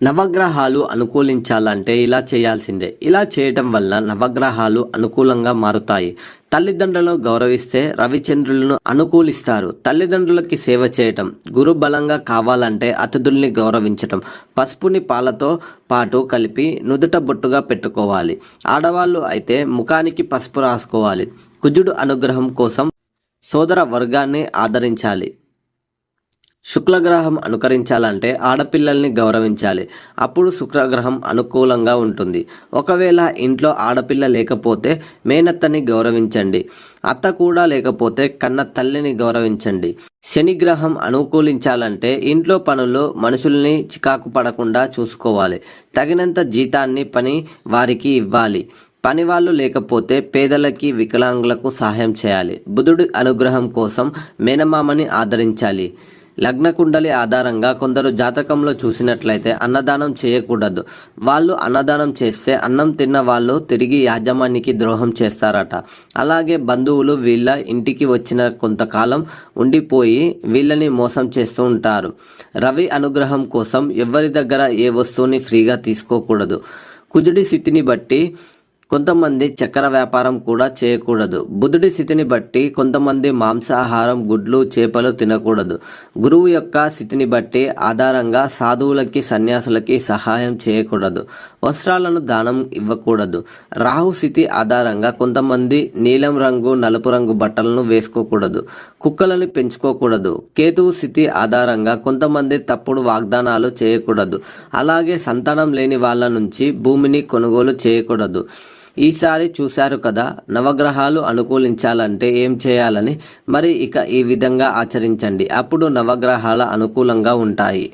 నవగ్రహాలు అనుకూలించాలంటే ఇలా చేయాల్సిందే. ఇలా చేయటం వల్ల నవగ్రహాలు అనుకూలంగా మారుతాయి. తల్లిదండ్రులను గౌరవిస్తే రవిచంద్రులను అనుకూలిస్తారు. తల్లిదండ్రులకి సేవ చేయటం గురు బలంగా కావాలంటే అతిథుల్ని గౌరవించటం పసుపుని పాలతో పాటు కలిపి నుదుట బొట్టుగా పెట్టుకోవాలి. ఆడవాళ్ళు అయితే ముఖానికి పసుపు రాసుకోవాలి. కుజుడు అనుగ్రహం కోసం సోదర వర్గాన్ని ఆదరించాలి. శుక్లగ్రహం అనుకరించాలంటే ఆడపిల్లల్ని గౌరవించాలి. అప్పుడు శుక్రగ్రహం అనుకూలంగా ఉంటుంది. ఒకవేళ ఇంట్లో ఆడపిల్ల లేకపోతే మేనత్తని గౌరవించండి. అత్త కూడా లేకపోతే కన్న తల్లిని గౌరవించండి. శనిగ్రహం అనుకూలించాలంటే ఇంట్లో పనులు మనుషుల్ని చికాకు పడకుండా చూసుకోవాలి. తగినంత జీతాన్ని పని వారికి ఇవ్వాలి. పని వాళ్ళు లేకపోతే పేదలకి వికలాంగులకు సహాయం చేయాలి. బుధుడి అనుగ్రహం కోసం మేనమామని ఆదరించాలి. లగ్న కుండలి ఆధారంగా కొందరు జాతకంలో చూసినట్లయితే అన్నదానం చేయకూడదు. వాళ్ళు అన్నదానం చేస్తే అన్నం తిన్న వాళ్ళు తిరిగి యాజమాన్యకి ద్రోహం చేస్తారట. అలాగే బంధువులు వీళ్ళ ఇంటికి వచ్చిన కొంతకాలం ఉండిపోయి వీళ్ళని మోసం చేస్తూ ఉంటారు. రవి అనుగ్రహం కోసం ఎవరి దగ్గర ఏ వస్తువుని ఫ్రీగా తీసుకోకూడదు. కుజుడి స్థితిని బట్టి కొంతమంది చక్కెర వ్యాపారం కూడా చేయకూడదు. బుధుడి స్థితిని బట్టి కొంతమంది మాంసాహారం గుడ్లు చేపలు తినకూడదు. గురువు యొక్క స్థితిని బట్టి ఆధారంగా సాధువులకి సన్యాసులకి సహాయం చేయకూడదు. వస్త్రాలను దానం ఇవ్వకూడదు. రాహు స్థితి ఆధారంగా కొంతమంది నీలం రంగు నలుపు రంగు బట్టలను వేసుకోకూడదు. కుక్కలను పెంచుకోకూడదు. కేతువు స్థితి ఆధారంగా కొంతమంది తప్పుడు వాగ్దానాలు చేయకూడదు. అలాగే సంతానం లేని వాళ్ళ నుంచి భూమిని కొనుగోలు చేయకూడదు. ఈసారి చూశారు కదా నవగ్రహాలు అనుకూలించాలంటే ఏం చేయాలని? మరి ఇక ఈ విధంగా ఆచరించండి. అప్పుడు నవగ్రహాల అనుకూలంగా ఉంటాయి.